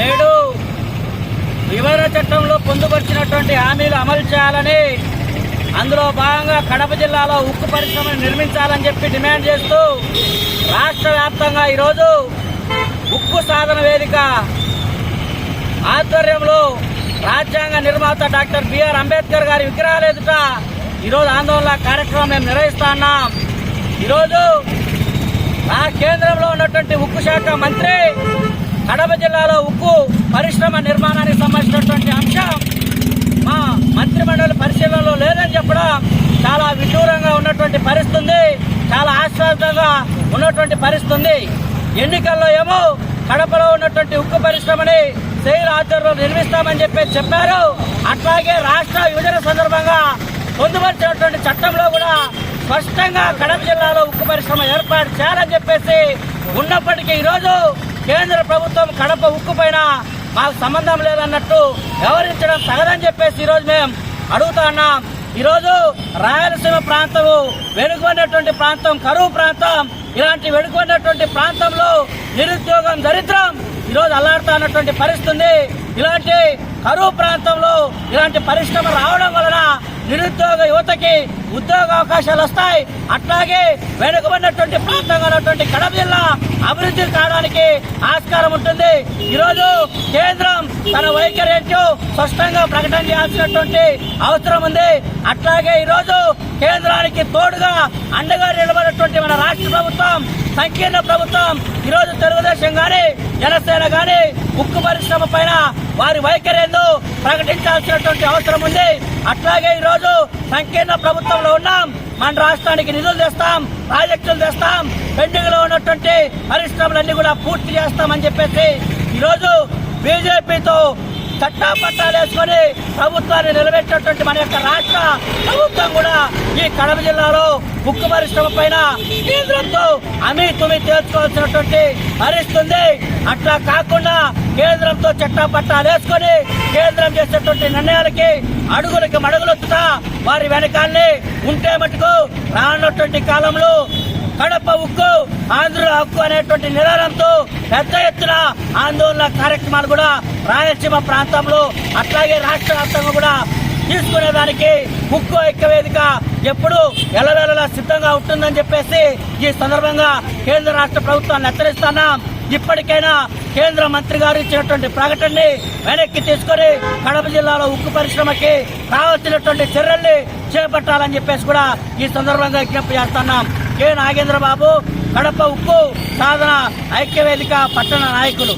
నేడు వివరణ చట్టంలో పొందుపరిచినటువంటి హామీలు అమలు చేయాలని అందులో భాగంగా కడప జిల్లాలో ఉక్కు పరిశ్రమను నిర్మించాలని చెప్పి డిమాండ్ చేస్తూ రాష్ట్ర వ్యాప్తంగా ఈరోజు ఉక్కు సాధన వేదిక ఆధ్వర్యంలో రాజ్యాంగ నిర్మాత డాక్టర్ బిఆర్ అంబేద్కర్ గారి విగ్రహాలు ఎదుట ఈరోజు ఆందోళన కార్యక్రమం మేము నిర్వహిస్తా ఉన్నాం. ఈరోజు ఆ కేంద్రంలో ఉన్నటువంటి ఉక్కు శాఖ మంత్రి కడప జిల్లాలో ఉక్కు పరిశ్రమ నిర్మాణానికి సంబంధించినటువంటి అంశం మా మంత్రిమండలి పరిశీలనలో లేదని చెప్పడం చాలా విడ్డూరంగా ఉన్నటువంటి పరిస్థితుంది. చాలా ఆశ్వాసంగా ఉన్నటువంటి పరిస్థితుంది. ఎన్నికల్లో ఏమో కడపలో ఉన్నటువంటి ఉక్కు పరిశ్రమని శైలి ఆధ్వర్యంలో నిర్మిస్తామని చెప్పి చెప్పారు. అట్లాగే రాష్ట్ర విభజన సందర్భంగా పొందుపరిచినటువంటి చట్టంలో కూడా స్పష్టంగా కడప జిల్లాలో ఉక్కు పరిశ్రమ ఏర్పాటు చేయాలని చెప్పేసి ఉన్నప్పటికీ ఈరోజు కేంద్ర ప్రభుత్వం కడప ఉక్కు పైన మాకు సంబంధం లేదన్నట్టు వ్యవహరించడం తగదని చెప్పేసి ఈరోజు మేము అడుగుతా ఉన్నాం. ఈరోజు రాయలసీమ ప్రాంతము వెనుకబడినటువంటి ప్రాంతం కరువు ప్రాంతం ఇలాంటి వెనుకబడినటువంటి ప్రాంతంలో నిరుద్యోగం దరిద్రం ఈరోజు అల్లాడుతా ఉన్నటువంటి పరిస్థితి ఉంది. ఇలాంటి కరువు ప్రాంతంలో ఇలాంటి పరిశ్రమ రావడం వలన నిరుద్యోగ యువతకి ఉద్యోగ అవకాశాలు వస్తాయి. అట్లాగే వెనుకబడినటువంటి ప్రాంతంగా ఉన్నటువంటి కడప జిల్లా అభివృద్ధి కావడానికి ఆస్కారం ఉంటుంది. ఈరోజు కేంద్రం తన వైఖరి ఏంటో స్పష్టంగా ప్రకటన చేయాల్సినటువంటి అవసరం ఉంది. అట్లాగే ఈరోజు కేంద్రానికి తోడుగా అండగా నిలబడినటువంటి మన రాష్ట్ర ప్రభుత్వం సంకీర్ణ ప్రభుత్వం ఈరోజు తెలుగుదేశం గాని జనసేన గాని ఉక్కు పరిశ్రమ పైన వారి వైఖరి ఏందో ప్రకటించాల్సినటువంటి అవసరం ఉంది. అట్లాగే ఈరోజు సంకీర్ణ ప్రభుత్వంలో ఉన్నాం. మన రాష్ట్రానికి నిధులు తెస్తాం ప్రాజెక్టులు తెస్తాం. పెండింగ్లో ఉన్నటువంటి పరిశ్రమలన్నీ కూడా పూర్తి చేస్తామని చెప్పేసి ఈరోజు బీజేపీతో చట్టా పట్టాలు వేసుకొని ప్రభుత్వాన్ని నిలబెట్టినటువంటి మన యొక్క రాష్ట్ర ప్రభుత్వం కూడా ఈ కడప జిల్లాలో ఉక్కు పరిశ్రమ పైన కేంద్రంతో అమీ తుమి తేల్చుకోవాల్సినటువంటి హరిస్తుంది అట్లా కాకుండా కేంద్రంతో చట్టా పట్టాలు వేసుకొని కేంద్రం చేసేటువంటి నిర్ణయాలకి అడుగులకి మడుగులొత్తుతా వారి వెనకాలనే ఉంటే మటుకు రానున్నటువంటి కాలంలో కడప ఉక్కు ఆంధ్ర హక్కు అనేటువంటి నినాదంతో పెద్ద ఎత్తున ఆందోళన కార్యక్రమాలు కూడా రాయలసీమ ప్రాంతంలో అట్లాగే రాష్ట్ర వ్యాప్తంగా కూడా తీసుకునేదానికి ఉక్కు ఐక్యవేదిక ఎప్పుడు ఎలవేళలా సిద్ధంగా ఉంటుందని చెప్పేసి ఈ సందర్భంగా కేంద్ర రాష్ట్ర ప్రభుత్వాన్ని హెచ్చరిస్తున్నాం. ఇప్పటికైనా కేంద్ర మంత్రి గారు ఇచ్చినటువంటి ప్రకటనని వెనక్కి తీసుకొని కడప జిల్లాలో ఉక్కు పరిశ్రమకి రావాల్సినటువంటి చర్యల్ని చేపట్టాలని చెప్పేసి కూడా ఈ సందర్భంగా విజ్ఞప్తి చేస్తున్నాం. కె నాగేంద్ర బాబు కడప ఉక్కు సాధన ఐక్యవేదిక పట్టణ నాయకులు.